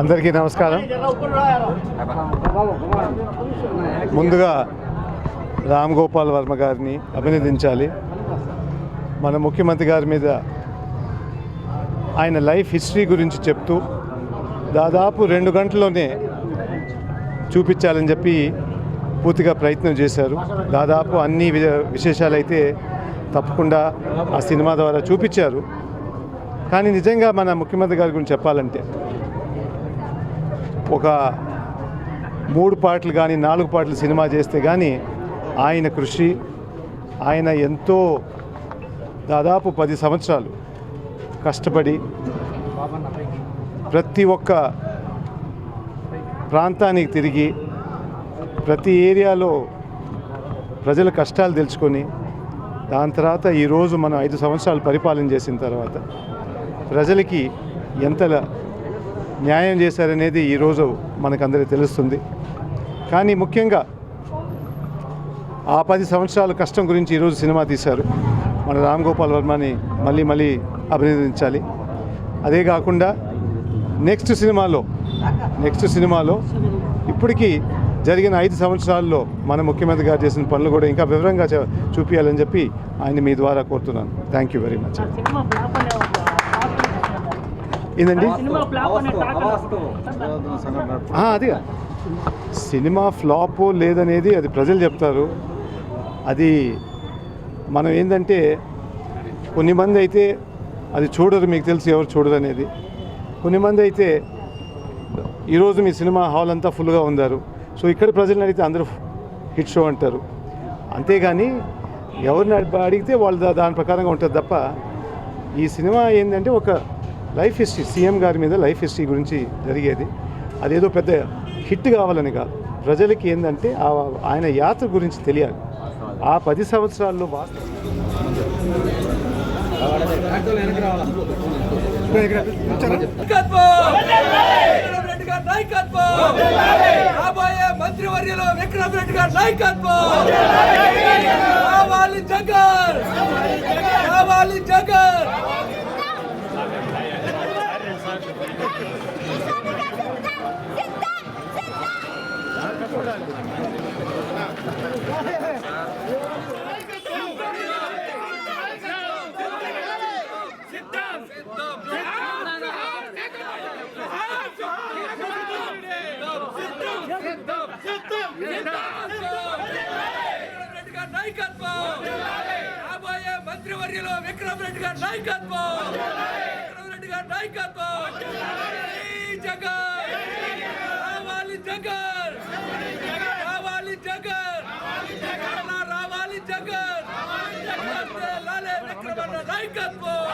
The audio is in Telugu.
అందరికీ నమస్కారం. ముందుగా రామ్ గోపాల్ వర్మ గారిని అభినందించాలి. మన ముఖ్యమంత్రి గారి మీద ఆయన లైఫ్ హిస్టరీ గురించి చెప్తూ దాదాపు రెండు గంటల్లోనే చూపించాలని చెప్పి పూర్తిగా ప్రయత్నం చేశారు. దాదాపు అన్ని విశేషాలు అయితే తప్పకుండా ఆ సినిమా ద్వారా చూపించారు. కానీ నిజంగా మన ముఖ్యమంత్రి గారి గురించి చెప్పాలంటే ఒక మూడు పాటలు కానీ నాలుగు పాటలు సినిమా చేస్తే కానీ ఆయన కృషి ఆయన ఎంతో దాదాపు పది సంవత్సరాలు కష్టపడి ప్రతి ఒక్క ప్రాంతానికి తిరిగి ప్రతి ఏరియాలో ప్రజల కష్టాలు తెలుసుకొని దాని తర్వాత ఈరోజు మనం ఐదు సంవత్సరాలు పరిపాలన చేసిన తర్వాత ప్రజలకి ఎంత న్యాయం చేశారనేది ఈరోజు మనకందరికీ తెలుస్తుంది. కానీ ముఖ్యంగా ఆ పది సంవత్సరాల కష్టం గురించి ఈరోజు సినిమా తీశారు. మన రామ్ గోపాల్ వర్మని మళ్ళీ మళ్ళీ అభినందించాలి. అదే కాకుండా నెక్స్ట్ సినిమాలో నెక్స్ట్ సినిమాలో ఇప్పటికీ జరిగిన ఐదు సంవత్సరాల్లో మన ముఖ్యమంత్రి గారు చేసిన పనులు కూడా ఇంకా వివరంగా చూపించాలని చెప్పి ఆయన మీ ద్వారా కోరుతున్నాను. థ్యాంక్ యూ వెరీ మచ్ ఏందండి? సినిమా ఫ్లాప్ అది సినిమా ఫ్లాప్ లేదనేది అది ప్రజలు చెప్తారు. అది మనం ఏంటంటే కొన్ని మంది అయితే అది చూడరు మీకు తెలుసు ఎవరు చూడరు అనేది. కొన్ని మంది అయితే ఈరోజు మీ సినిమా హాల్ అంతా ఫుల్గా ఉందారు. సో ఇక్కడ ప్రజలను అడిగితే అందరూ హిట్ షో అంటారు. అంతేగాని ఎవరిని అడిగితే వాళ్ళు దాని ప్రకారంగా ఉంటుంది తప్ప ఈ సినిమా ఏంటంటే ఒక లైఫ్ హిస్టరీ సీఎం గారి మీద లైఫ్ హిస్టరీ గురించి జరిగేది. అదేదో పెద్ద హిట్ కావాలని కాదు. ప్రజలకి ఏంటంటే ఆ ఆయన యాత్ర గురించి తెలియాలి. ఆ పది సంవత్సరాల్లో వాస్తవం రెడ్డి గారి నాయకత్వం రాబోయే మంత్రివర్యులు విక్రమ్ రెడ్డి గారి నాయకత్వం కావాలి జగన్ కావాలి జగన్ రెడ్డి నాయకత్వం రాబోయే మంత్రివర్యులు విక్రమ్ రెడ్డి గారి నాయకత్వం విక్రమ్ రెడ్డి గారి నాయకత్వం జగన్ రావాలి జగన్ రావాలి జగన్ రావాలి జగన్ లాలే విక్రమన్న నాయకత్వం